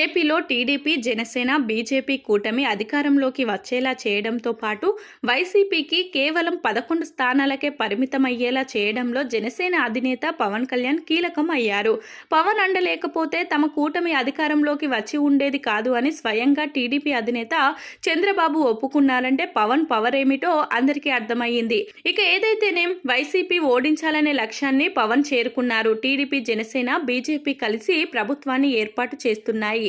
ఏపీలో TDP Janasena BJP కూటమి అధికారంలోకి వచ్చేలా చేయడంతో పాటు వైసీపీకి కేవలం పదకొండు స్థానాలకే పరిమితమయ్యేలా చేయడంలో జనసేన అధినేత పవన్ కళ్యాణ్ కీలకం అయ్యారు. పవన్ అండలేకపోతే తమ కూటమి అధికారంలోకి వచ్చి ఉండేది కాదు అని స్వయంగా టీడీపీ అధినేత చంద్రబాబు ఒప్పుకున్నారంటే పవన్ పవర్ ఏమిటో అందరికీ అర్థమయ్యింది. ఇక ఏదైతేనేం వైసీపీ ఓడించాలనే లక్ష్యాన్ని పవన్ చేరుకున్నారు. టీడీపీ జనసేన బీజేపీ కలిసి ప్రభుత్వాన్ని ఏర్పాటు చేస్తున్నాయి.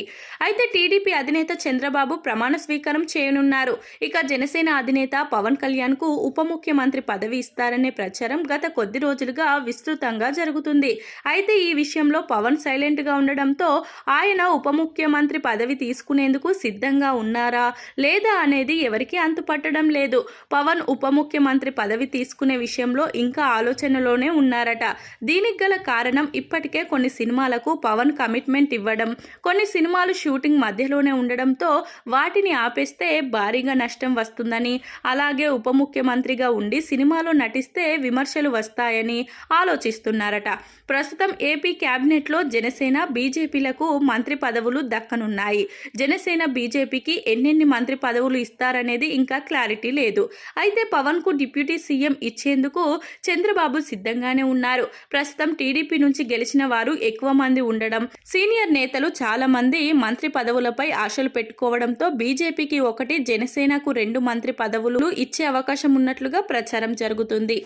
అయితే టీడీపీ అధినేత చంద్రబాబు ప్రమాణ స్వీకారం చేయనున్నారు. ఇక జనసేన అధినేత పవన్ కళ్యాణ్కు ఉప ముఖ్యమంత్రి పదవి ఇస్తారనే ప్రచారం గత కొద్ది రోజులుగా విస్తృతంగా జరుగుతుంది. అయితే ఈ విషయంలో పవన్ సైలెంట్గా ఉండడంతో ఆయన ఉప ముఖ్యమంత్రి పదవి తీసుకునేందుకు సిద్ధంగా ఉన్నారా? లేదా అనేది ఎవరికీ అంతుపట్టడం లేదు. పవన్ ఉప ముఖ్యమంత్రి పదవి తీసుకునే విషయంలో ఇంకా ఆలోచనలోనే ఉన్నారట. దీనికి గల కారణం ఇప్పటికే కొన్ని సినిమాలకు పవన్ కమిట్మెంట్ ఇవ్వడం కొన్ని సినిమాలు షూటింగ్ మధ్యలోనే ఉండడంతో వాటిని ఆపేస్తే భారీగా నష్టం వస్తుందని అలాగే ఉప ముఖ్యమంత్రిగా ఉండి సినిమాలో నటిస్తే విమర్శలు వస్తాయని ఆలోచిస్తున్నారట. ప్రస్తుతం ఏపీ క్యాబినెట్లో జనసేన బీజేపీలకు మంత్రి పదవులు దక్కనున్నాయి. జనసేన బీజేపీకి ఎన్నెన్ని మంత్రి పదవులు ఇస్తారనేది ఇంకా క్లారిటీ లేదు. అయితే పవన్కు డిప్యూటీ సీఎం ఇచ్చేందుకు చంద్రబాబు సిద్ధంగానే ఉన్నారు. ప్రస్తుతం టీడీపీ నుంచి గెలిచిన వారు ఎక్కువ మంది ఉండడం సీనియర్ నేతలు చాలా మంది మంత్రి పదవులపై ఆశలు పెట్టుకోవడంతో బీజేపీకి ఒకటి జనసేనకు రెండు మంత్రి పదవులు ఇచ్చే అవకాశం ఉన్నట్లుగా ప్రచారం జరుగుతుంది.